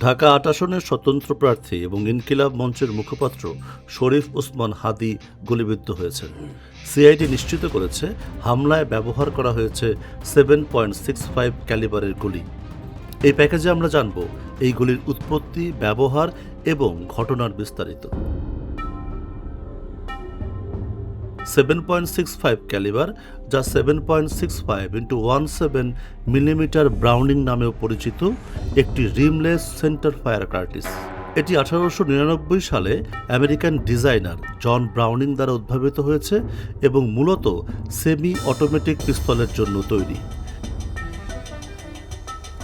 ঢাকা আট আসনের স্বতন্ত্র প্রার্থী এবং ইনকিলাব মঞ্চের মুখপাত্র শরীফ ওসমান হাদি গুলিবিদ্ধ হয়েছেন। সিআইডি নিশ্চিত করেছে হামলায় ব্যবহার করা হয়েছে সেভেন পয়েন্ট সিক্স ফাইভ ক্যালিবারের গুলি। এই প্যাকেজে আমরা জানব এই গুলির উৎপত্তি, ব্যবহার এবং ঘটনার বিস্তারিত। Seven point six five calibre যা seven point six five into one seven millimetre Browning নামেও পরিচিত একটি রিমলেস সেন্টার ফায়ার কার্টিস এটি আঠারোশো নিরানব্বই সালে আমেরিকান ডিজাইনার জন ব্রাউনিং দ্বারা উদ্ভাবিত হয়েছে এবং মূলত সেমি অটোমেটিক পিস্তলের জন্য তৈরি।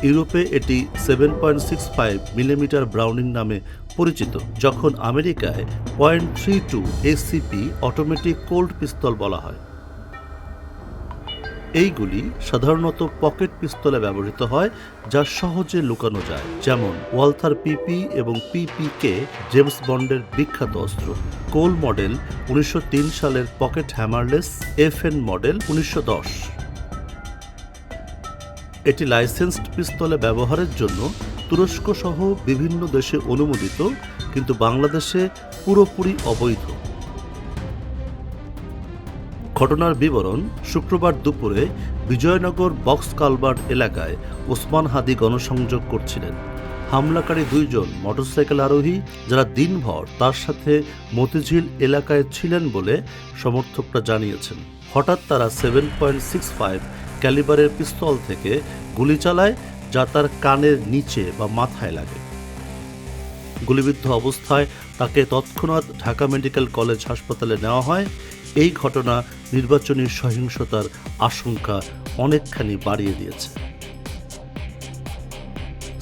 ইউরোপে এটি seven point six five millimetre Browning নামে পরিচিত, যখন আমেরিকায় point three two ACP automatic Colt pistol বলা হয়। এইগুলি সাধারণত পকেট পিস্তলে ব্যবহৃত হয়, যা সহজে লুকানো যায়, যেমন ওয়ালথার পিপি এবং পিপিকে জেমস বন্ডের বিখ্যাত অস্ত্র। কোল মডেল উনিশশো তিন সালের পকেট হ্যামারলেস, এফএন মডেল উনিশশো দশ। এটি লাইসেন্সড পিস্তলে ব্যবহারের জন্য তুরস্ক সহ বিভিন্ন দেশে অনুমোদিত, কিন্তু বাংলাদেশে পুরোপুরি অবৈধ। ঘটনার বিবরণ শুক্রবার দুপুরে বিজয়নগর বক্স কালভার্ট এলাকায় ওসমান হাদি গণসংযোগ করছিলেন। হামলাকারী দুইজন মোটরসাইকেল আরোহী যারা দিনভর তার সাথে মতিঝিল এলাকায় ছিলেন বলে সমর্থকরা জানিয়েছেন। হঠাৎ তারা সেভেন পয়েন্ট সিক্স ফাইভ ক্যালিবারের পিস্তল থেকে গুলি চালায় যা তার কানের নিচে বা মাথায় লাগে। গুলিবিদ্ধ অবস্থায় তাকে তৎক্ষণাৎ ঢাকা মেডিকেল কলেজ হাসপাতালে নেওয়া হয়। এই ঘটনা নির্বাচনী সহিংসতার আশঙ্কা অনেকখানি বাড়িয়ে দিয়েছে।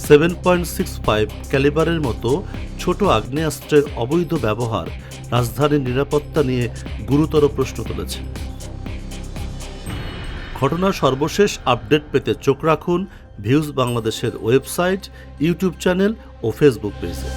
সেভেন পয়েন্ট সিক্স ফাইভ ক্যালিবারের মতো ছোট আগ্নেয়াস্ত্রের অবৈধ ব্যবহার রাজধানীর নিরাপত্তা নিয়ে গুরুতর প্রশ্ন তুলেছে। ঘটনার সর্বশেষ আপডেট পেতে চোখ রাখুন ভিউজ বাংলাদেশের ওয়েবসাইট ইউটিউব চ্যানেল ও ফেসবুক পেজে।